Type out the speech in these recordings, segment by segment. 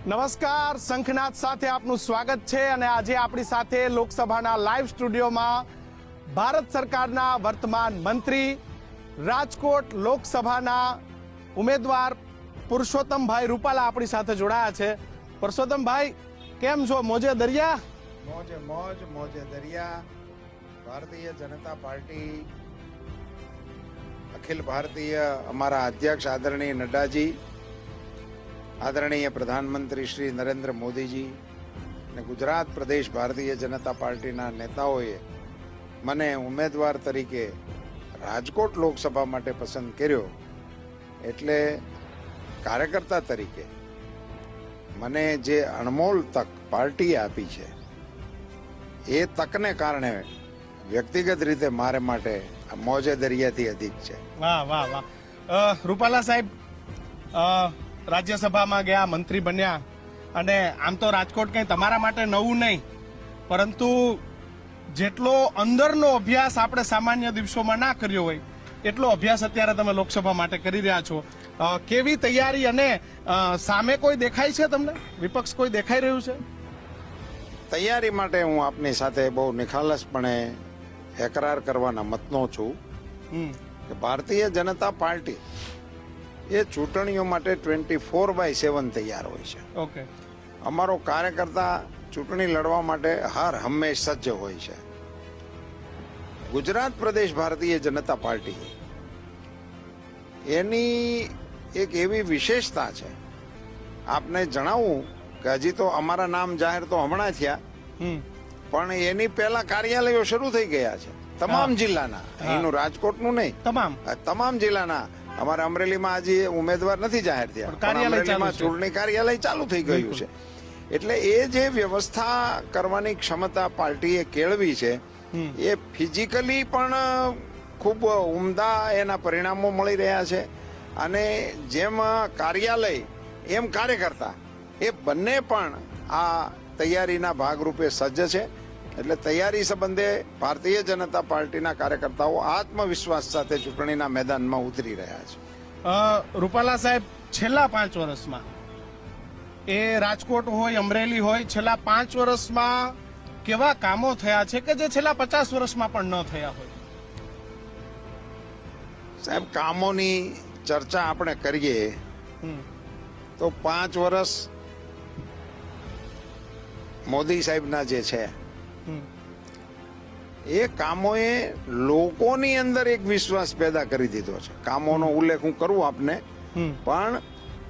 નમસ્કાર શંખનાથ સાથે આપનું સ્વાગત છે અને આજે આપણી સાથે લોકસભાના લાઈવ સ્ટુડિયોમાં ભારત સરકારના વર્તમાન મંત્રી, રાજકોટ લોકસભાના ઉમેદવાર પુરુષોત્તમભાઈ રૂપાલા આપણી સાથે જોડાયા છે. પુરુષોત્તમભાઈ, કેમ છો? મોજે દરિયા? મોજે મોજ, મોજે દરિયા. ભારતીય જનતા પાર્ટી, અખિલ ભારતીય અમારા અધ્યક્ષ આદરણીય નડ્ડાજી આદરણીય પ્રધાનમંત્રી શ્રી નરેન્દ્ર મોદીજી અને ગુજરાત પ્રદેશ ભારતીય જનતા પાર્ટીના નેતાઓએ મને ઉમેદવાર તરીકે રાજકોટ લોકસભા માટે પસંદ કર્યો એટલે કાર્યકર્તા તરીકે મને જે અણમોલ તક પાર્ટીએ આપી છે, એ તકને કારણે વ્યક્તિગત રીતે મારે માટે મોજે દરિયાથી અધિક છે. વાહ વાહ વાહ. રૂપાલા સાહેબ રાજ્યસભામાં ગયા મંત્રી બન્યા. અને આમ તો રાજકોટ કંઈ તમારા માટે નવું નહીં પરંતુ જેટલો અંદરનો અભ્યાસ આપણે સામાન્ય દિવસોમાં ના કર્યો હોય એટલો અભ્યાસ અત્યારે તમે લોકસભા માટે કરી રહ્યા છો. કેવી તૈયારી અને સામે કોઈ દેખાય છે તમને? વિપક્ષ કોઈ દેખાઈ રહ્યું છે? તૈયારી માટે હું આપની સાથે બહુ નિખાલસપણે એકરાર કરવાના મતનો છું કે ભારતીય જનતા પાર્ટી એ ચૂંટણીઓ માટે ટ્વેન્ટી ફોર બાય સેવન તૈયાર હોય છે. ઓકે અમારો કાર્યકર્તા ચૂંટણી લડવા માટે હર હંમેશ સજ્જ હોય છે. ગુજરાત પ્રદેશ ભારતીય જનતા પાર્ટી એની એક એવી વિશેષતા છે. આપને જણાવું કે હજી તો અમારા નામ જાહેર તો હમણાં થયા. પણ એની પહેલા કાર્યાલયો શરૂ થઈ ગયા છે. તમામ. જિલ્લાના. અહીંનું રાજકોટનું નહીં. તમામ. તમામ જિલ્લાના. અમારા અમરેલીમાં હજી ઉમેદવાર નથી જાહેર થયા. અમરેલીમાં ચૂંટણી કાર્યાલય ચાલુ થઈ ગયું છે. એટલે એ જે વ્યવસ્થા કરવાની ક્ષમતા પાર્ટીએ કેળવી છે એ ફિઝિકલી પણ ખૂબ ઉમદા એના પરિણામો મળી રહ્યા છે. અને જેમ કાર્યાલય એમ કાર્યકર્તા એ બંને પણ આ તૈયારીના ભાગરૂપે સજ્જ છે. એટલે તૈયારી સંબંધે ભારતીય જનતા પાર્ટીના કાર્યકર્તાઓ આત્મવિશ્વાસ સાથે ચૂંટણીના મેદાનમાં ઉતરી રહ્યા છે. રૂપાલા સાહેબ છેલ્લા પાંચ વર્ષમાં એ રાજકોટ હોય અમરેલી હોય છેલ્લા પાંચ વર્ષમાં કેવા કામો થયા છે કે જે છેલ્લા પચાસ વર્ષમાં પણ ન થયા હોય? સાહેબ કામોની ચર્ચા આપણે કરીએ તો પાંચ વર્ષ મોદી સાહેબના જે છે એ કામોએ લોકોની અંદર એક વિશ્વાસ પેદા કરી દીધો છે. કામોનો ઉલ્લેખ હું કરું આપને. પણ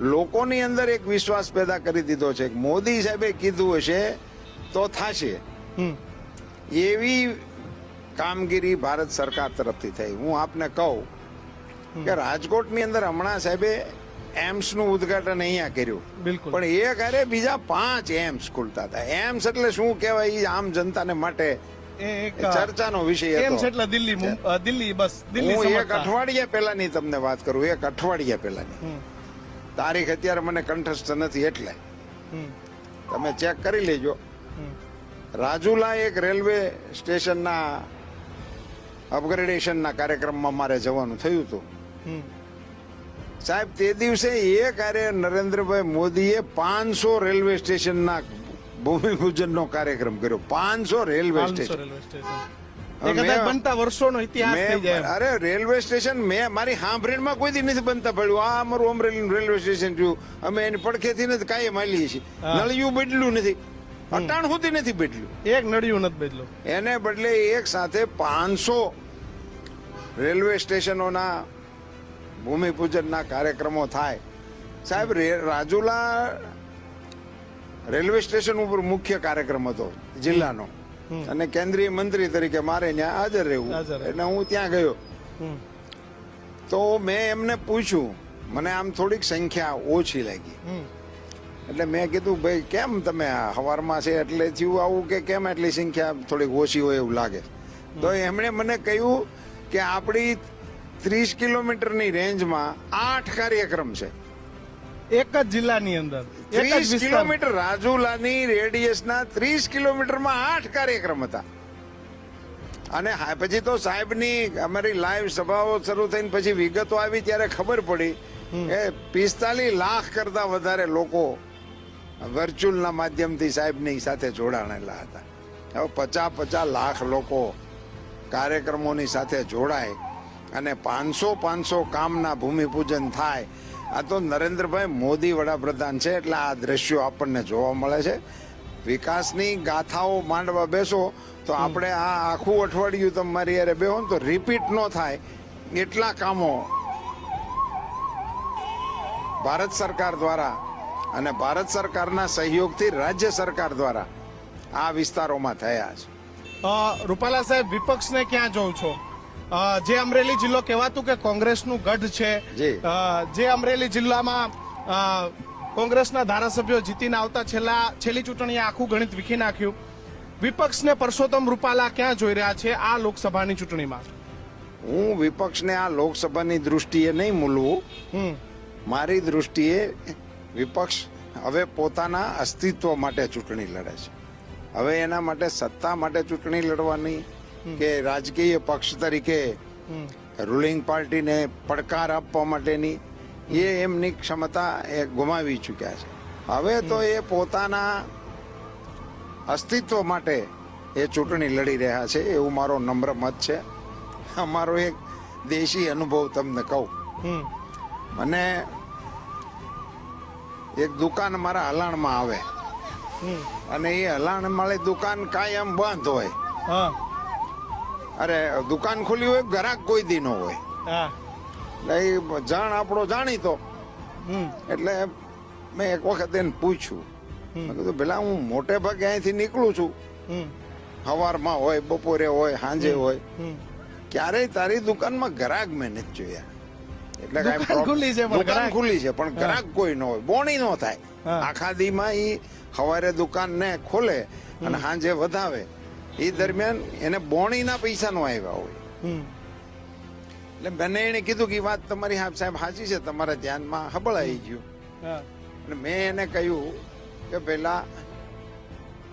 લોકોની અંદર એક વિશ્વાસ પેદા કરી દીધો છે. મોદી સાહેબે કીધું હશે તો થશે. એવી કામગીરી ભારત સરકાર તરફથી થઈ. હું આપને કહું કે રાજકોટની અંદર હમણાં સાહેબે એમ્સનું ઉદઘાટન અહીંયા કર્યું. બિલકુલ. પણ એ ઘરે બીજા પાંચ એમ્સ ખુલતા હતા. એમ્સ એટલે શું કહેવાય? આમ જનતાને માટે ચર્ચાનો વિષય એમ્સ એટલે દિલ્હી દિલ્હી બસ દિલ્હી હું એક અઠવાડિયા પહેલાની તમને વાત કરું એક અઠવાડિયા પહેલાની. તારીખ અત્યારે મને કંઠસ્થ નથી એટલે. તમે ચેક કરી લેજો. રાજુલા એક રેલવે સ્ટેશનના અપગ્રેડેશનના કાર્યક્રમમાં મારે જવાનું થયું હતું. સાહેબ તે દિવસે એ કાર્ય નરેન્દ્રભાઈ મોદીએ પાંચસો રેલવે સ્ટેશનના ભૂમિપૂજનનો કાર્યક્રમ કર્યો. પાંચસો રેલવે સ્ટેશન. સ્ટેશન. નો બનતા વર્ષોનો ઇતિહાસ થઈ જાય અરે રેલવે સ્ટેશન મેં મારી સાંભળીમાં કોઈ દી નથી બનતા પડ્યું. આ અમારું અમરેલીનું રેલવે સ્ટેશન થયું. અમે એની પડખેથી નથી કાંઈ માલીએ છીએ. નળિયું બદલ્યું નથી. અટાણ સુધી નથી બદલ્યું. એક નળિયું નથી બદલ્યું. એને બદલે એક સાથે પાંચસો રેલવે સ્ટેશનોના ભૂમિપૂજનના કાર્યક્રમો થાય. સાહેબ રાજુલા રેલવે સ્ટેશન ઉપર મુખ્ય કાર્યક્રમ હતો જિલ્લાનો. અને કેન્દ્રીય મંત્રી તરીકે મારે ત્યાં હાજર રહેવું. એટલે હું ત્યાં ગયો. તો મેં એમને પૂછ્યું મને આમ થોડીક સંખ્યા ઓછી લાગી. એટલે મેં કીધું ભાઈ કેમ તમે હવારમાં છે એટલે થયું આવું કે કેમ એટલી સંખ્યા થોડીક ઓછી હોય એવું લાગે? તો એમણે મને કહ્યું કે આપણી ત્રીસ કિલોમીટરની રેન્જમાં આઠ કાર્યક્રમ છે. એક જ જિલ્લાની અંદર ત્રીસ કિલોમીટર રાજુલાની રેડિયસના ત્રીસ કિલોમીટરમાં આઠ કાર્યક્રમ હતા. અને પછી તો સાહેબની અમારી લાઈવ સભાઓ શરૂ થઈને પછી વિગતો આવી ત્યારે ખબર પડી કે પિસ્તાલીસ લાખ કરતા વધારે લોકો વર્ચ્યુઅલના માધ્યમથી સાહેબની સાથે જોડાણેલા હતા. હવે પચાસ પચાસ લાખ લોકો કાર્યક્રમોની સાથે જોડાય. અને પાંચસો પાંચસો કામના ભૂમિપૂજન થાય. આ તો નરેન્દ્રભાઈ મોદી વડાપ્રધાન છે એટલે આ દ્રશ્યો આપણને જોવા મળે છે. વિકાસની ગાથાઓ માંડવા બેસો તો આપણે આ આખું અઠવાડિયું તમારી યારે બેહો તો રિપીટ ન થાય. એટલા કામો ભારત સરકાર દ્વારા અને ભારત સરકારના સહયોગથી રાજ્ય સરકાર દ્વારા આ વિસ્તારોમાં થયા છે. રૂપાલા સાહેબ વિપક્ષને ક્યાં જોઉં છો? જે અમરેલી જિલ્લો કહેવાતું કે કોંગ્રેસનું ગઢ છે જી. અમરેલી જિલ્લામાં કોંગ્રેસના ધારાસભ્યો જીતીને આવતા છેલ્લા છેલ્લી ચૂંટણીએ આખું ગણિત વિખી નાખ્યું. વિપક્ષને પરસોત્તમ રૂપાલા ક્યાં જોઈ રહ્યા છે આ લોકસભાની ચૂંટણીમાં? હું વિપક્ષને આ લોકસભાની દૃષ્ટિએ નહીં મૂલવું. મારી દૃષ્ટિએ વિપક્ષ હવે પોતાના અસ્તિત્વ માટે ચૂંટણી લડે છે. હવે એના માટે સત્તા માટે ચૂંટણી લડવાની કે રાજકીય પક્ષ તરીકે રૂલિંગ પાર્ટીને પડકાર આપવા માટેની એ એમની ક્ષમતા એ ગુમાવી ચૂક્યા છે. હવે તો એ પોતાના અસ્તિત્વ માટે એ ચૂંટણી લડી રહ્યા છે એવું મારો નમ્ર મત છે. અમારો એક દેશી અનુભવ તમને કહું. અને મને એક દુકાન મારા હલાણમાં આવે. અને એ હલાણ માળી દુકાન કાયમ બંધ હોય. હા. અરે દુકાન ખુલી હોય ગ્રાહક કોઈ દી ન હોય. એટલે એ જાણ આપણો જાણીતો. એટલે મેં એક વખત એને પૂછ્યું. મેં કીધું પેલા હું મોટે ભાગે અહીંથી નીકળું છું. સવારમાં હોય બપોરે હોય સાંજે હોય. ક્યારેય તારી દુકાનમાં ગ્રાહક મેં નથી જોયા. એટલે કાંઈ ખુલ્લી છે પણ દુકાન ગ્રાહક- ખુલ્લી છે પણ ગ્રાહક કોઈ ન હોય. બોણી ન થાય. આખા દીમાં ઈ સવારે દુકાન ને ખોલે અને સાંજે વધાવે. એ દરમિયાન એને બોણીના પૈસા નો આવ્યા હોય. એટલે મને એને કીધું કે વાત તમારી સાહેબ સાચી છે તમારા ધ્યાનમાં હબળાઈ ગયું. હા. અને મેં એને કહ્યું કે પેલા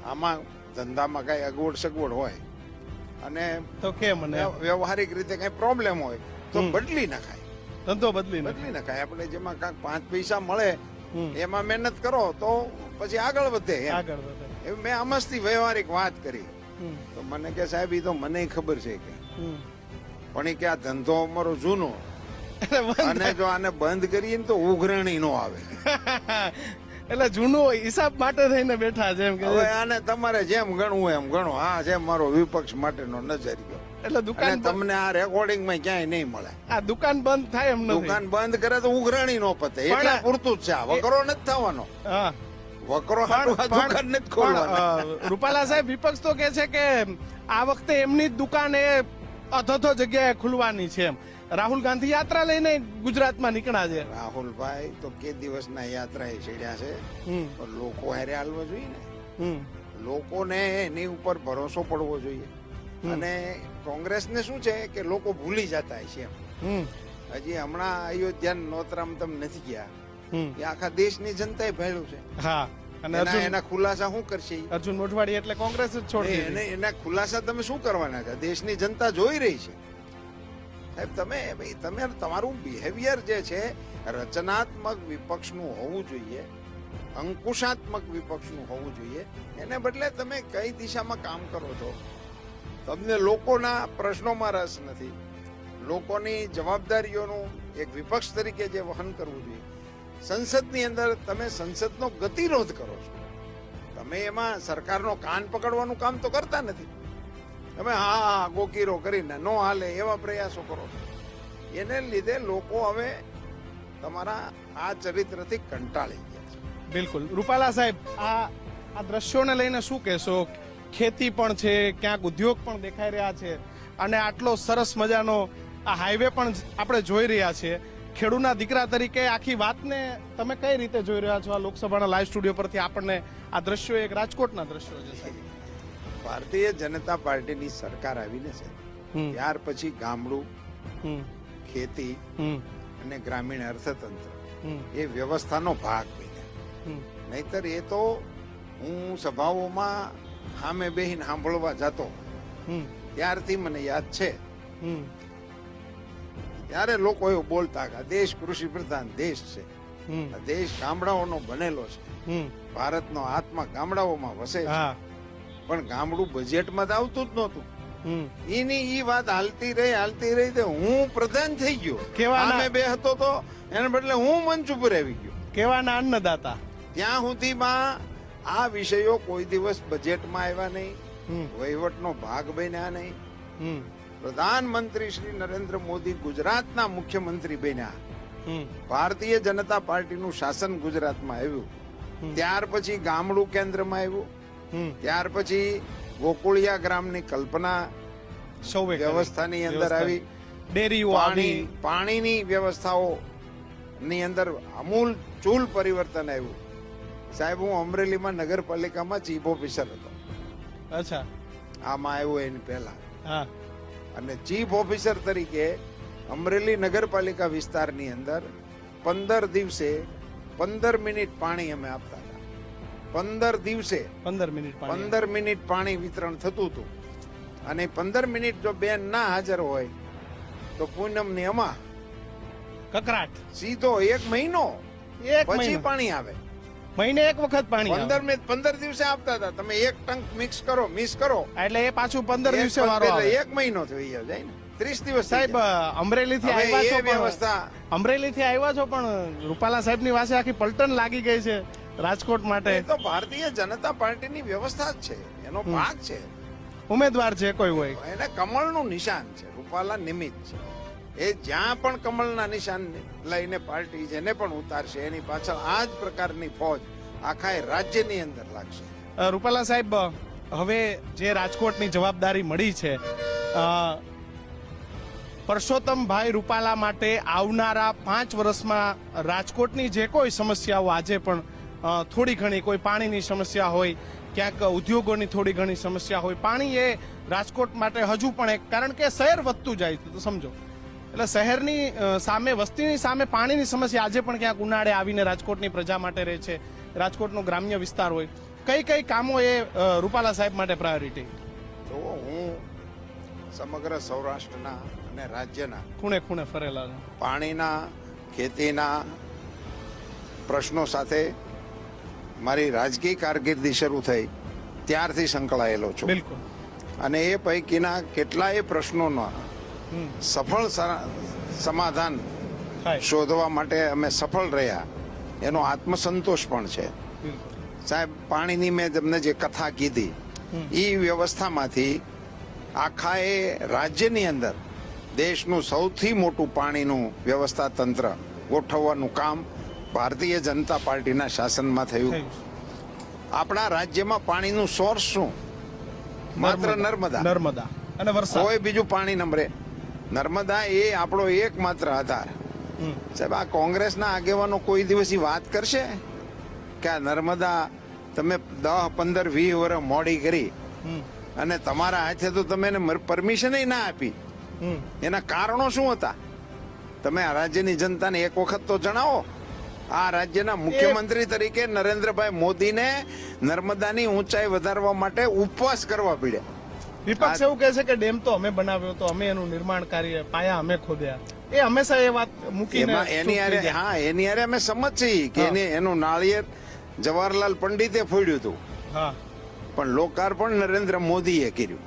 આમાં ધંધામાં કઈ અગવડ સગવડ હોય અને તો કે મને? વ્યવહારિક રીતે કઈ પ્રોબ્લેમ હોય તો બદલી નાખાય. ધંધો બદલી બદલી નખાય. આપણે જેમાં કાંઈક પાંચ પૈસા મળે એમાં મહેનત કરો તો પછી આગળ વધે આગળ વધે. મેં અમસ્તી વ્યવહારિક વાત કરી. તો મને કે સાહેબ એ તો મને ખબર છે કે. પણ એ કે આ ધંધો અમારો જૂનો. અને જો આને બંધ કરીએ ને તો ઉઘરણી નો આવે. એટલે જૂનું હિસાબ માટે થઈને બેઠા એમ કે હવે આને તમારે જેમ ગણવું એમ ગણો. આ છે મારો વિપક્ષ માટેનો નજરિયો એટલે દુકાન તમને આ રેકોર્ડિંગમાં ક્યાંય નહીં મળે. આ દુકાન બંધ થાય એમ દુકાન બંધ કરે તો ઉઘરાણી નો પતે. એટલે પૂરતું જ છે. આ વકરો નથી થવાનો. હા. વકરો દુકાન નથી ખોલવાના. રૂપાલા સાહેબ વિપક્ષ તો કે છે કે આ વખતે એમની જ દુકાન એ અધધો જગ્યાએ ખુલવાની છે એમ. રાહુલ ગાંધી યાત્રા લઈને ગુજરાતમાં નીકળ્યા છે. રાહુલભાઈ તો કે દિવસના યાત્રા એ છેડ્યા છે પણ લોકો હારે હાલવો જોઈએ ને. લોકોને એની ઉપર ભરોસો પડવો જોઈએ. અને કોંગ્રેસને શું છે કે લોકો ભૂલી જતા છે એમ. હજી હમણાં અયોધ્યા નોતરામ તમે નથી ગયા. એ આખા દેશની જનતાએ ભેળ્યું છે. હા અને અર્જુન એના ખુલાસા શું કરશે? અર્જુન મોઢવાડી એટલે કોંગ્રેસ જ છોડી એને એના ખુલાસા તમે શું કરવાના છે? દેશની જનતા જોઈ રહી છે. સાહેબ તમે ભાઈ તમે તમારું બિહેવિયર જે છે રચનાત્મક વિપક્ષનું હોવું જોઈએ અંકુશાત્મક વિપક્ષનું હોવું જોઈએ. એને બદલે તમે કઈ દિશામાં કામ કરો છો? તમને લોકોના પ્રશ્નોમાં રસ નથી. લોકોની જવાબદારીઓનું એક વિપક્ષ તરીકે જે વહન કરવું જોઈએ. સંસદની અંદર તમે સંસદનો ગતિરોધ કરો છો. તમે એમાં સરકારનો કાન પકડવાનું કામ તો કરતા નથી. તમે હા હા ગોકીરો કરીને નો હાલે એવા પ્રયાસો કરો છો. એને લીધે લોકો હવે તમારા આ ચરિત્રથી કંટાળી ગયા છે. બિલકુલ. રૂપાલા સાહેબ, આ આ દ્રશ્યોને લઈને શું કહેશો? ખેતી પણ છે, ક્યાંક ઉદ્યોગ પણ દેખાઈ રહ્યા છે. અને આટલો સરસ મજાનો આ હાઈવે પણ આપણે જોઈ રહ્યા છીએ. ખેડૂના દીકરા તરીકે આખી વાતને તમે કઈ રીતે જોઈ રહ્યા છો આ લોકસભાના લાઈવ સ્ટુડિયો પરથી? આપણને આ દ્રશ્યો એક રાજકોટના દ્રશ્યો છે. ભારતીય જનતા પાર્ટીની સરકાર આવીને છે ત્યાર પછી ગામડું ખેતી અને ગ્રામીણ અર્થતંત્ર એ વ્યવસ્થાનો ભાગ બન્યા. નહીતર એ તો હું સભાઓમાં હામે બેહીને સાંભળવા જતો ત્યારથી મને યાદ છે ત્યારે લોકો એવું બોલતા કે આ દેશ કૃષિ પ્રધાન દેશ છે. હમ. દેશ ગામડાઓનો બનેલો છે. હમ. ભારતનો આત્મા ગામડાઓમાં વસે છે. હા. પણ ગામડું બજેટમાં તો આવતું જ નહોતું. હમ. એની ઈ વાત હાલતી રહી હાલતી રહી તે હું પ્રધાન થઈ ગયો. કેવા સામે બે હતો તો એને બદલે હું મંચ ઉપર આવી ગયો. કેવાના અન્નદાતા. ત્યાં સુધીમાં આ વિષયો કોઈ દિવસ બજેટમાં આવ્યા નહીં. વહીવટનો ભાગ બન્યા નહીં. હમ. પ્રધાનમંત્રી શ્રી નરેન્દ્ર મોદી ગુજરાતના મુખ્યમંત્રી બન્યા. ભારતીય જનતા પાર્ટીનું શાસન ગુજરાતમાં આવ્યું. ત્યાર પછી ગામડું કેન્દ્રમાં આવ્યું. ત્યાર પછી ગોકુળિયા ગ્રામની કલ્પના સૌએ વ્યવસ્થાની અંદર આવી. ડેરી પાણી પાણીની વ્યવસ્થાઓ ની અંદર અમૂલ ચૂલ પરિવર્તન આવ્યું. સાહેબ હું અમરેલીમાં નગરપાલિકામાં ચીફ ઓફિસર હતો. અચ્છા. આમાં આવ્યો એની પહેલા. હા. અને ચીફ ઓફિસર તરીકે અમરેલી નગરપાલિકા વિસ્તારની અંદર પંદર દિવસે પંદર મિનિટ પાણી અમે આપતા હતા. પંદર દિવસે પંદર મિનિટ પંદર મિનિટ પાણી વિતરણ થતું હતું. અને પંદર મિનિટ જો બેન ના હાજર હોય તો પૂનમની અમા કકરાટ. સીધો એક મહિનો પછી પાણી આવે. મહિને એક વખત પાણી પંદર મે પંદર દિવસે આપતા હતા. તમે એક ટંક મિક્સ કરો મિસ કરો. એટલે એ પાછું પંદર દિવસે વારો એક મહિનો થઈ જાય ને? ત્રીસ દિવસ સાહેબ અમરેલી થી આવ્યા છો પણ વ્યવસ્થા અમરેલી થી આવ્યા છો પણ રૂપાલા સાહેબની પાસે આખી પલટન લાગી ગઈ છે રાજકોટ માટે. એ તો ભારતીય જનતા પાર્ટીની વ્યવસ્થા જ છે. એનો ભાગ છે. ઉમેદવાર છે કોઈ હોય. એને કમળનું નિશાન છે. રૂપાલા નિમિત્ત છે. એ જ્યાં પણ કમળના નિશાન લઈને પાર્ટી જેને પણ ઉતારશે, એની પાછળ આ જ પ્રકારની ફોજ આખા રાજ્યની અંદર લાગશે. રૂપાલા સાહેબ હવે જે રાજકોટની જવાબદારી મળી છે પરસોત્તમ પરસોત્તમભાઈ રૂપાલા માટે આવનારા પાંચ વર્ષમાં રાજકોટની જે કોઈ સમસ્યાઓ આજે પણ થોડી ઘણી, કોઈ પાણીની સમસ્યા હોય, ક્યાંક ઉદ્યોગોની થોડી ઘણી સમસ્યા હોય, પાણી એ રાજકોટ માટે હજુ પણ એક, કારણ કે શહેર વધતું જાય છે, તો સમજો. એટલે શહેરની સામે વસ્તીની સામે પાણીની સમસ્યા આજે પણ ક્યાંક ઉનાળે આવીને રાજકોટની પ્રજા માટે રહે છે. રાજકોટનો ગ્રામ્ય વિસ્તાર હોય. કઈ કઈ કામો એ રૂપાલા સાહેબ માટે પ્રાયોરિટી તો હું સમગ્ર સૌરાષ્ટ્રના અને રાજ્યના ખૂણે ખૂણે ફરેલા પાણીના ખેતીના પ્રશ્નો સાથે મારી રાજકીય કારકિર્દી શરૂ થઈ ત્યારથી સંકળાયેલો છું. બિલકુલ. અને એ પૈકીના કેટલાય પ્રશ્નોના સફળ સમાધાન શોધવા માટે અમે સફળ રહ્યા. એનો આત્મસંતોષ પણ છે. સાહેબ પાણીની મેં તમને જે કથા કીધી એ વ્યવસ્થામાંથી આખા એ રાજ્યની અંદર દેશનું સૌથી મોટું પાણીનું વ્યવસ્થા તંત્ર ગોઠવવાનું કામ ભારતીય જનતા પાર્ટીના શાસનમાં થયું. આપણા રાજ્યમાં પાણીનું સોર્સ શું? માત્ર નર્મદા. નર્મદા. અને કોઈ બીજું પાણી નંબરે. નર્મદા એ આપણો એકમાત્ર આધાર. સાહેબ આ કોંગ્રેસના આગેવાનો કોઈ દિવસ વાત કરશે? કે આ નર્મદા તમે દસ પંદર વીસ વર્ષ મોડી કરી અને તમારા હાથે તો તમે એને પરમિશન ના આપી. એના કારણો શું હતા? તમે આ રાજ્યની જનતાને એક વખત તો જણાવો. આ રાજ્યના મુખ્યમંત્રી તરીકે નરેન્દ્રભાઈ મોદીને નર્મદાની ઊંચાઈ વધારવા માટે ઉપવાસ કરવા પડ્યા. વિપક્ષ એવું કહે છે કે ડેમ તો અમે બનાવ્યો તો અમે એનું નિર્માણ કાર્ય પાયા અમે ખોદ્યા. એ હંમેશા એ વાત મૂકીને એની હારે હા એની હારે અમે સમજ છીએ કે એને એનું નાળિયેર જવાહરલાલ પંડિતે ફોડ્યું હતું. હા. પણ લોકાર્પણ નરેન્દ્ર મોદીએ કર્યું.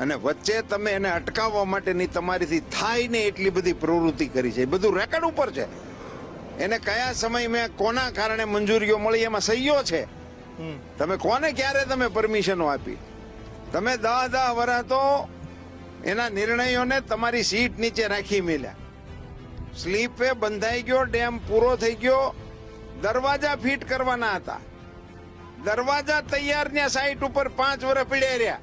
અને વચ્ચે તમે એને અટકાવવા માટેની તમારીથી થાય ને એટલી બધી પ્રવૃત્તિ કરી છે. એ બધું રેકર્ડ ઉપર છે. એને કયા સમય મેં કોના કારણે મંજૂરીઓ મળી એમાં સહીઓ છે. તમે કોને ક્યારે તમે પરમિશનો આપી? તમે દહ દહ વર્ષ તો એના નિર્ણયોને તમારી સીટ નીચે રાખી મેલ્યા. સ્લીપે બંધાઈ ગયો ડેમ પૂરો થઈ ગયો. દરવાજા ફિટ કરવાના હતા. દરવાજા તૈયાર ને સાઈટ ઉપર પાંચ વર્ષ પીડ્યા રહ્યા.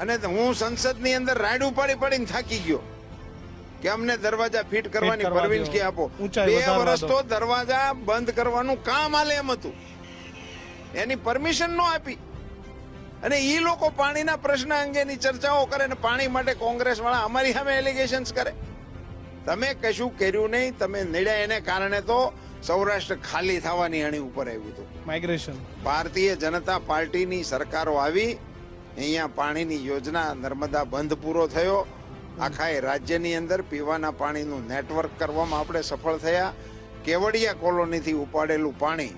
અને હું સંસદની અંદર રાડ ઉપાડી પાડીને થાકી ગયો. કે અમને દરવાજા ફિટ કરવાની. પરવાનગી આપો. બે વર્ષ તો દરવાજા બંધ કરવાનું કામ આલે એમ હતું. એની પરમિશન નો આપી. અને એ લોકો પાણીના પ્રશ્ન અંગેની ચર્ચાઓ કરે ને પાણી માટે કોંગ્રેસ વાળા અમારી સામે એલિગેશન્સ કરે. તમે કશું કર્યું નહીં તમે નડ્યા એને કારણે તો સૌરાષ્ટ્ર ખાલી થવાની અણી ઉપર આવ્યું હતું. માઇગ્રેશન ભારતીય જનતા પાર્ટીની સરકારો આવી અહીંયા પાણીની યોજના નર્મદા બંધ પૂરો થયો. આખા એ રાજ્યની અંદર પીવાના પાણીનું નેટવર્ક કરવામાં આપણે સફળ થયા. કેવડિયા કોલોનીથી ઉપાડેલું પાણી.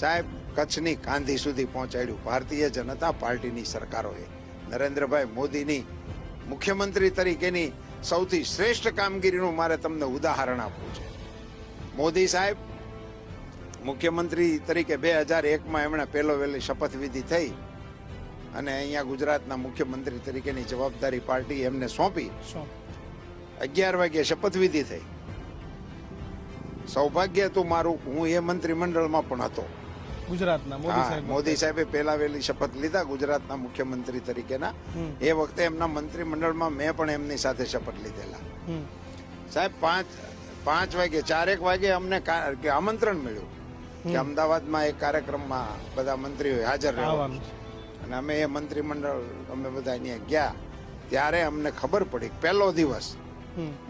સાહેબ કચ્છની કાંધી સુધી પહોંચાડ્યું ભારતીય જનતા પાર્ટીની સરકારોએ. નરેન્દ્રભાઈ મોદીની મુખ્યમંત્રી તરીકેની સૌથી શ્રેષ્ઠ કામગીરીનું મારે તમને ઉદાહરણ આપવું છે. મોદી સાહેબ, મુખ્યમંત્રી તરીકે બે હજાર એકમાં એમણે પહેલો વહેલી શપથવિધિ થઈ અને અહીંયા ગુજરાતના મુખ્યમંત્રી તરીકેની જવાબદારી પાર્ટી એમને સોંપી. અગિયાર વાગ્યે શપથવિધિ થઈ. સૌભાગ્ય હતું મારું, હું એ મંત્રીમંડળમાં પણ હતો. ગુજરાતના મોદી સાહેબ મોદી સાહેબે પહેલા વહેલી શપથ લીધા ગુજરાતના મુખ્યમંત્રી તરીકેના. એ વખતે એમના મંત્રીમંડળમાં મેં પણ એમની સાથે શપથ લીધેલા. સાહેબ પાંચ પાંચ વાગે ચારેક વાગે અમને આમંત્રણ મળ્યું કે અમદાવાદમાં એક કાર્યક્રમમાં બધા મંત્રીઓ હાજર રહેવાનું અને અમે એ મંત્રીમંડળ અમે બધા અહીંયા ગયા. ત્યારે અમને ખબર પડી પહેલો દિવસ.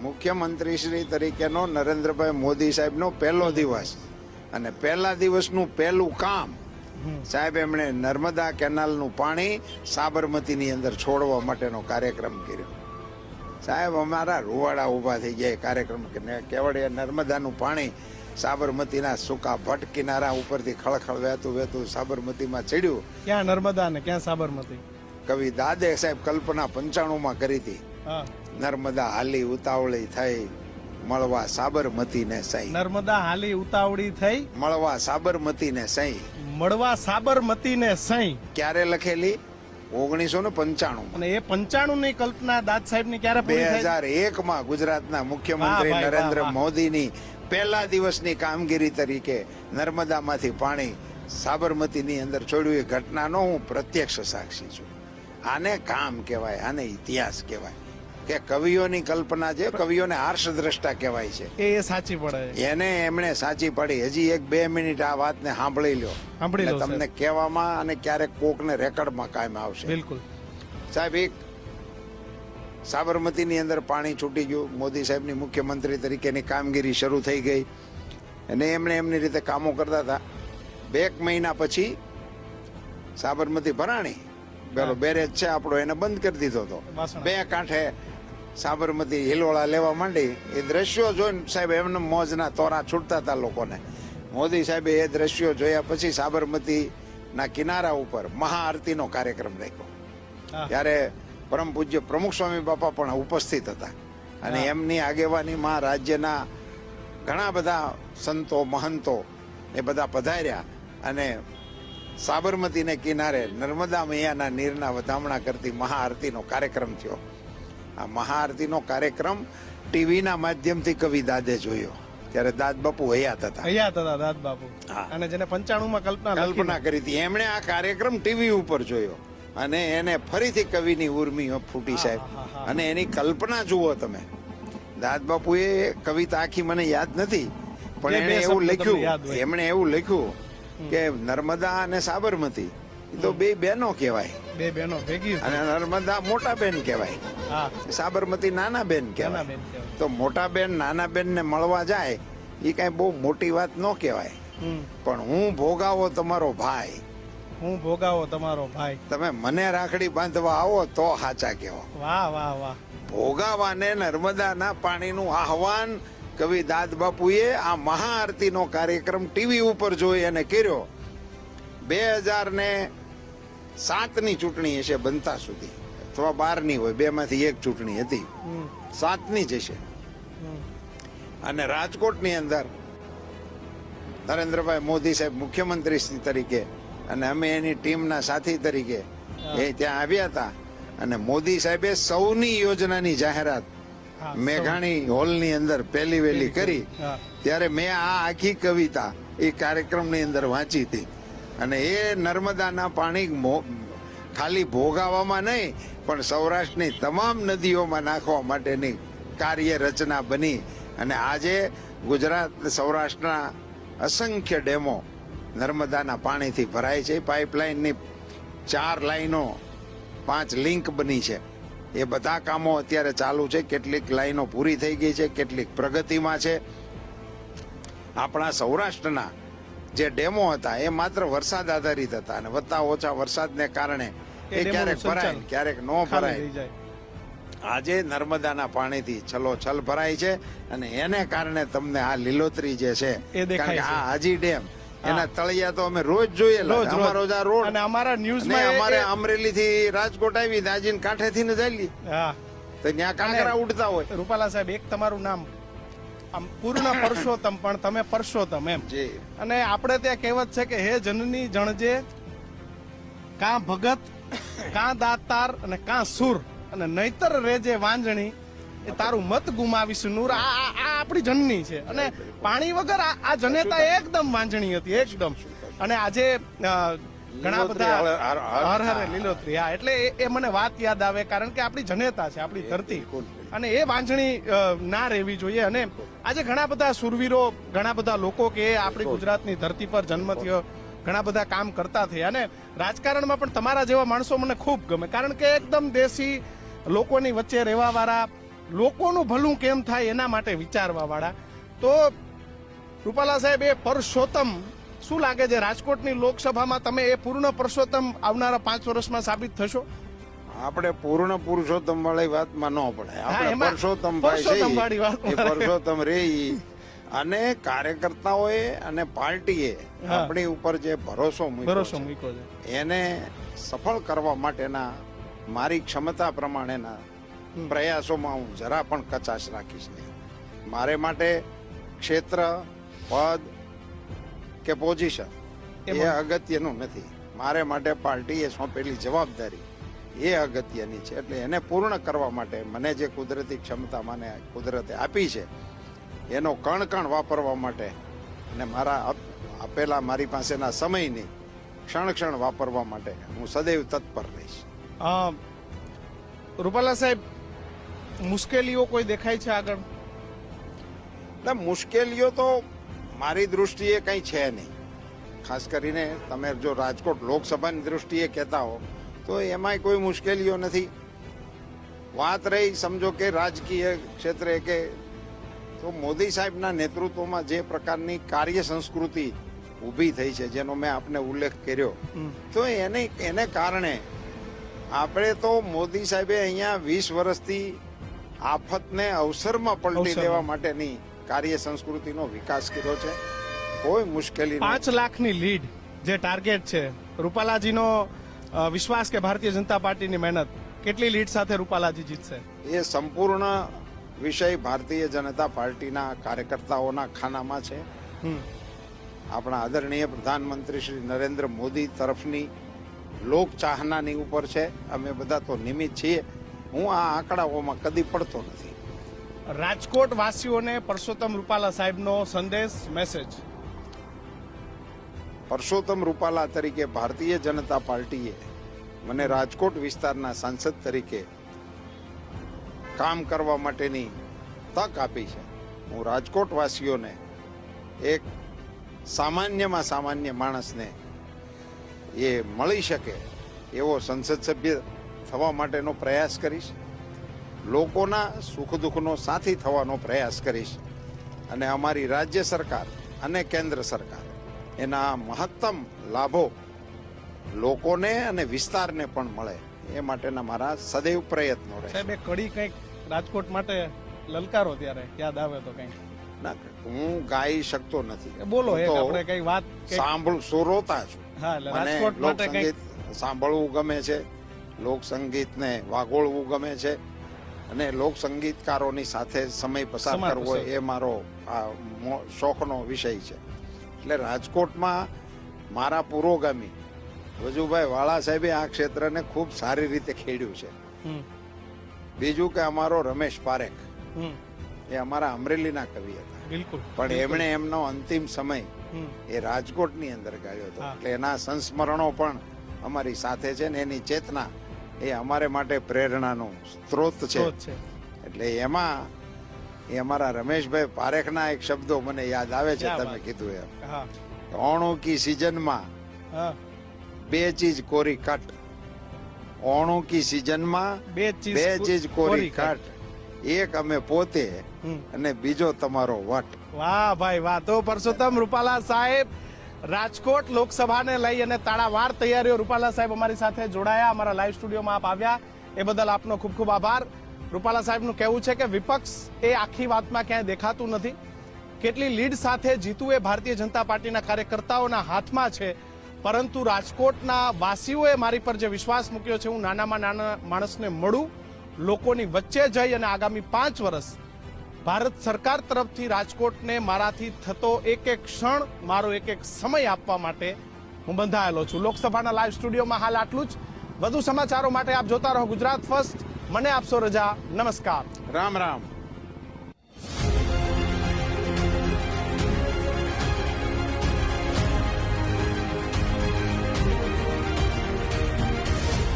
મુખ્યમંત્રી શ્રી તરીકેનો નરેન્દ્રભાઈ મોદી સાહેબનો પહેલો દિવસ. અને પહેલા દિવસનું પહેલું કામ સાહેબ એમણે નર્મદા કેનાલનું પાણી સાબરમતીની અંદર છોડવા માટેનો કાર્યક્રમ કર્યો. સાહેબ અમારા રૂવાડા ઊભા થઈ ગયા કાર્યક્રમ કેવડે નર્મદાનું પાણી સાબરમતીના સૂકા ભટ કિનારા ઉપરથી ખળખળ વહેતું વહેતું સાબરમતીમાં ચડ્યું. ક્યાં નર્મદા ને ક્યાં સાબરમતી? કવિ દાદે સાહેબ કલ્પના પંચાણુંમાં કરી હતી. નર્મદા હાલી ઉતાવળી થઈ. મળવા સાબરમતી ને સહી. નર્મદા હાલી ઉતાવળી થઈ. મળવા સાબરમતી ને સહી. મળવા સાબરમતી ને સહી. ક્યારે લખેલી? ઓગણીસો ને પંચાણું અને એ પંચાણું ની કલ્પના દાદ સાહેબની ક્યારે બે હજાર એક માં ગુજરાતના મુખ્યમંત્રી નરેન્દ્ર મોદી મોદીની પહેલા દિવસની કામગીરી તરીકે નર્મદામાંથી પાણી સાબરમતીની અંદર છોડ્યું. એ ઘટનાનો હું પ્રત્યક્ષ સાક્ષી છું. આને કામ કહેવાય આને ઇતિહાસ કહેવાય. કે કવિઓની કલ્પના છે કવિઓને આર્ષ દ્રષ્ટા કહેવાય છે. એ સાચી પડે એને એમણે સાચી પડી. હજી એક બે મિનિટ આ વાતને સાંભળી લો તમને કહેવામાં અને ક્યારેક કોકને રેકર્ડમાં કાયમ આવશે. બિલકુલ. સાહેબ એક સાબરમતીની અંદર પાણી છૂટી ગયું. મોદી સાહેબની મુખ્યમંત્રી તરીકેની કામગીરી શરૂ થઈ ગઈ. અને એમણે એમની રીતે કામો કરતા હતા. બે મહિના પછી સાબરમતી ભરાણી પેલો બેરેજ છે આપણો એને બંધ કરી દીધો હતો. બે કાંઠે સાબરમતી હિલોળા લેવા માંડી એ દ્રશ્યો જોઈને સાહેબ એમને મોજના તોરા છૂટતા હતા લોકોને. મોદી સાહેબે એ દ્રશ્યો જોયા પછી સાબરમતીના કિનારા ઉપર મહાઆરતીનો કાર્યક્રમ રાખ્યો. ત્યારે પરમ પૂજ્ય પ્રમુખ સ્વામી બાપા પણ ઉપસ્થિત હતા. અને એમની આગેવાનીમાં રાજ્યના ઘણા બધા સંતો મહંતો એ બધા પધાર્યા અને સાબરમતીને કિનારે નર્મદા મૈયાના નીરના વધામણા કરતી મહાઆરતીનો કાર્યક્રમ થયો. આ મહાઆરતીનો કાર્યક્રમ ટીવીના માધ્યમથી કવિ દાદે જોયો ત્યારે દાદ બાપુ હયાત હતા અહીંયા હતા દાદ બાપુ. અને જેને પંચાણું માં કલ્પના કલ્પના કરી હતી. એમણે આ કાર્યક્રમ ટીવી ઉપર જોયો. અને એને ફરીથી કવિની ઉર્મી ફૂટી સાહેબ. અને એની કલ્પના જુઓ તમે. દાદ બાપુએ કવિતા આખી મને યાદ નથી પણ બે એવું લખ્યું એમણે એવું લખ્યું કે નર્મદા અને સાબરમતી એ તો બે બહેનો કહેવાય. બે બહેનો ભેગી અને નર્મદા મોટા બેન કહેવાય. હા. સાબરમતી નાના બેન નાના કહેવાય બેન કહેવાય. તો મોટા બેન નાના બેન ને મળવા જાય એ કઈ બહુ મોટી વાત ન કહેવાય. હમ. પણ હું ભોગાવો તમારો ભાઈ. હું ભોગાવો તમારો ભાઈ. તમે મને રાખડી બાંધવા આવો તો હાચા કહેવો. વાહ વાહ વાહ. ભોગાવાને નર્મદાના પાણીનું આહવાન કવિ દાદ બાપુએ આ મહાઆરતીનો કાર્યક્રમ ટીવી ઉપર જોઈ અને કર્યો. બે હજાર ને સાતની ચૂંટણી હશે બનતા સુધી. અથવા બારની હોય બેમાંથી એક ચૂંટણી હતી. સાતની જ હશે. અને રાજકોટની અંદર નરેન્દ્રભાઈ મોદી સાહેબ મુખ્યમંત્રી તરીકે અને અમે એની ટીમના સાથી તરીકે એ ત્યાં આવ્યા હતા. અને મોદી સાહેબે સૌની યોજનાની જાહેરાત મેઘાણી હોલની અંદર પહેલી વહેલી કરી. ત્યારે મેં આ આખી કવિતા એ કાર્યક્રમની અંદર વાંચી હતી. અને એ નર્મદાના પાણી ખાલી ભોગાવામાં નહીં, પણ સૌરાષ્ટ્રની તમામ નદીઓમાં નાખવા માટેની કાર્ય રચના બની. અને આજે ગુજરાત, સૌરાષ્ટ્રના અસંખ્ય ડેમો નર્મદાના પાણીથી ભરાય છે. પાઇપલાઇનની ચાર લાઈનો, પાંચ લિંક બની છે. એ બધા કામો અત્યારે ચાલુ છે. કેટલીક લાઈનો પૂરી થઈ ગઈ છે, કેટલીક પ્રગતિમાં છે. આપણા સૌરાષ્ટ્રના જે ડેમો હતા એ માત્ર વરસાદ આધારિત હતા અને વધતા ઓછા વરસાદને કારણે એ ક્યારેક ભરાય ક્યારેક ન ભરાય. આજે નર્મદાના પાણીથી છલોછલ ભરાય છે અને એને કારણે તમને આ લીલોતરી જે છે કારણ કે આ હાજી ડેમ એના તળિયા તો અમે રોજ જોઈએ. અમારો જ આ રોડ. અને અમારા ન્યૂઝમાં અમારે અમરેલી થી રાજકોટ આવી દાજીને કાંઠેથી ને ચાલી તો ત્યાં કાંકરા ઉડતા હોય. રૂપાલા સાહેબ એક તમારું નામ આમ પૂર્ણ પરસોત્તમ પણ તમે પરસોત્તમ એમ. જી. અને આપણે ત્યાં કહેવત છે કે હે જનની જણજે કાં ભગત કાં દાતાર અને કાં સુર. અને નહીતર રેજે વાંજણી એ તારું મત ગુમાવીશ નૂર. આ આ- આપણી જનની છે. અને પાણી વગર આ જનેતા એકદમ વાંજણી હતી એકદમ. અને આજે ઘણા બધા હર- હર- લીલોતરી. હા એટલે એ- એ મને વાત યાદ આવે કારણ કે આપણી જનેતા છે આપણી ધરતી. અને એ વાંચણી ના રહેવી જોઈએ. અને આજે ઘણા બધા સુરવીરો ઘણા બધા લોકો કે આપણી ગુજરાતની ધરતી પર જન્મ થયો ઘણા બધા કામ કરતા થયા. અને રાજકારણમાં પણ તમારા જેવા માણસો મને ખૂબ ગમે. કારણ કે એકદમ દેશી લોકોની વચ્ચે રહેવાવાળા લોકોનું ભલું કેમ થાય એના માટે વિચારવા વાળા તો રૂપાલા સાહેબ એ પરસોત્તમ શું લાગે છે? રાજકોટની લોકસભામાં તમે એ પૂર્ણ પરસોત્તમ આવનારા પાંચ વર્ષમાં સાબિત થશો? આપણે પૂર્ણ પુરુષોત્તમ વાળી વાતમાં ન પડે. આપણે પરસોત્તમ ભાઈ એ પરસોત્તમ રે અને કાર્યકર્તાઓએ અને પાર્ટીએ આપણી ઉપર જે ભરોસો મૂક્યો છે, છે. એને સફળ કરવા માટેના મારી ક્ષમતા પ્રમાણેના પ્રયાસોમાં હું જરા પણ કચાશ રાખીશ નહીં. મારે માટે ક્ષેત્ર પદ કે પોઝિશન એ અગત્યનું નથી. મારે માટે પાર્ટીએ સોંપેલી જવાબદારી એ અગત્યની છે. એટલે એને પૂર્ણ કરવા માટે મને જે કુદરતી ક્ષમતા મને કુદરતે આપી છે એનો કણ કણ વાપરવા માટે અને મારા આપેલા મારી પાસેના સમયની ક્ષણ ક્ષણ વાપરવા માટે હું સદૈવ તત્પર રહીશ. રૂપાલા સાહેબ મુશ્કેલીઓ કોઈ દેખાય છે આગળ? એટલે મુશ્કેલીઓ તો મારી દૃષ્ટિએ કંઈ છે નહીં. ખાસ કરીને તમે જો રાજકોટ લોકસભાની દૃષ્ટિએ કહેતા હો તો એમાંય કોઈ મુશ્કેલીઓ નથી. વાત રહી સમજો કે રાજકીય ક્ષેત્રે કે તો મોદી સાહેબના નેતૃત્વમાં જે પ્રકારની કાર્ય સંસ્કૃતિ ઊભી થઈ છે જેનો મેં આપને ઉલ્લેખ કર્યો. તો એને એને કારણે આપણે તો મોદી સાહેબે અહીંયા વીસ વર્ષથી આફતને અવસરમાં પલટી. દેવા માટેની કાર્ય સંસ્કૃતિનો વિકાસ કર્યો છે. કોઈ મુશ્કેલી પાંચ લાખની લીડ જે ટાર્ગેટ છે રૂપાલાજીનો વિશ્વાસ કે ભારતીય જનતા પાર્ટીની મહેનત કેટલી લીડ સાથે રૂપાલાજી જીતશે? એ સંપૂર્ણ વિષય ભારતીય જનતા પાર્ટીના કાર્યકર્તાઓના ખાનામાં છે. આપણા આદરણીય પ્રધાનમંત્રી શ્રી નરેન્દ્ર મોદી તરફની લોક ચાહનાની ઉપર છે. અમે બધા તો નિમિત્ત છીએ. હું આ આંકડાઓમાં કદી પડતો નથી. રાજકોટ વાસીઓને પરસોત્તમ રૂપાલા સાહેબનો સંદેશ મેસેજ. પરસોત્તમ રૂપાલા તરીકે ભારતીય જનતા પાર્ટીએ મને રાજકોટ વિસ્તારના સાંસદ તરીકે કામ કરવા માટેની તક આપી છે. હું રાજકોટવાસીઓને એક સામાન્યમાં સામાન્ય માણસને એ મળી શકે એવો સંસદ સભ્ય થવા માટેનો પ્રયાસ કરીશ. લોકોના સુખ દુઃખનો સાથી થવાનો પ્રયાસ કરીશ. અને અમારી રાજ્ય સરકાર અને કેન્દ્ર સરકાર એના મહત્તમ લાભો લોકોને અને વિસ્તારને પણ મળે. એ માટેના મારા સદૈવ પ્રયત્નો રહે સાહેબ કડી કંઈક રાજકોટ માટે લલકારો ત્યારે યાદ આવે તો કંઈક. ના, હું ગાઈ શકતો નથી. બોલો આપણે કઈ વાત સાંભળું સુરોતા છું. મને લોકસંગીત સાંભળવું ગમે છે લોક સંગીતને વાગોળવું ગમે છે અને લોક સંગીતકારોની સાથે સમય પસાર કરવો. એ મારો આ શોખનો વિષય છે. એટલે રાજકોટમાં મારા પુરોગામી વજુભાઈ વાળા સાહેબે આ ક્ષેત્રને ખૂબ સારી રીતે ખેડ્યું છે. બીજું કે અમારો રમેશ પારેખ એ અમારા અમરેલીના કવિ હતા. બિલકુલ. પણ એમણે એમનો અંતિમ સમય એ રાજકોટની અંદર ગાળ્યો હતો. એટલે એના સંસ્મરણો પણ અમારી સાથે છે ને એની ચેતના એ અમારે માટે પ્રેરણાનો સ્ત્રોત છે. એટલે એમાં એ અમારા રમેશભાઈ પારેખના એક શબ્દો મને યાદ આવે છે તમે કીધું એમ. હા. ઓણું કી સિઝનમાં બે ચીજ કોરી કટ. ઓણું કી સિઝનમાં બે ચીજ બે ચીજ કોરી. કટ. એક અમે પોતે અને બીજો તમારો વટ. વાહ ભાઈ વાહ. તો પરસોત્તમ રૂપાલા સાહેબ રાજકોટ લોકસભાને લઈ અને તાળાવાર તૈયારીઓ રૂપાલા સાહેબ અમારી સાથે જોડાયા. અમારા લાઈવ સ્ટુડિયોમાં આપ આવ્યા. એ બદલ આપનો ખૂબ ખૂબ આભાર. રૂપાલા સાહેબનું કહેવું છે કે વિપક્ષ એ આખી વાતમાં ક્યાંય દેખાતું નથી. કેટલી લીડ સાથે જીતવું એ ભારતીય જનતા પાર્ટીના કાર્યકર્તાઓના હાથમાં છે, પરંતુ રાજકોટના વાસીઓએ મારી પર જે વિશ્વાસ મૂક્યો છે, હું નાનામાં નાના માણસને મળું, લોકોની વચ્ચે જઈ અને આગામી પાંચ વર્ષ ભારત સરકાર તરફથી રાજકોટને મારાથી થતો એક એક ક્ષણ, મારો એક એક સમય આપવા માટે હું બંધાયેલો છું. લોકસભાના લાઈવ સ્ટુડિયોમાં હાલ આટલું જ. વધુ સમાચારો માટે આપ જોતા રહો ગુજરાત ફર્સ્ટ. મને આપશો રજા. નમસ્કાર. રામ રામ.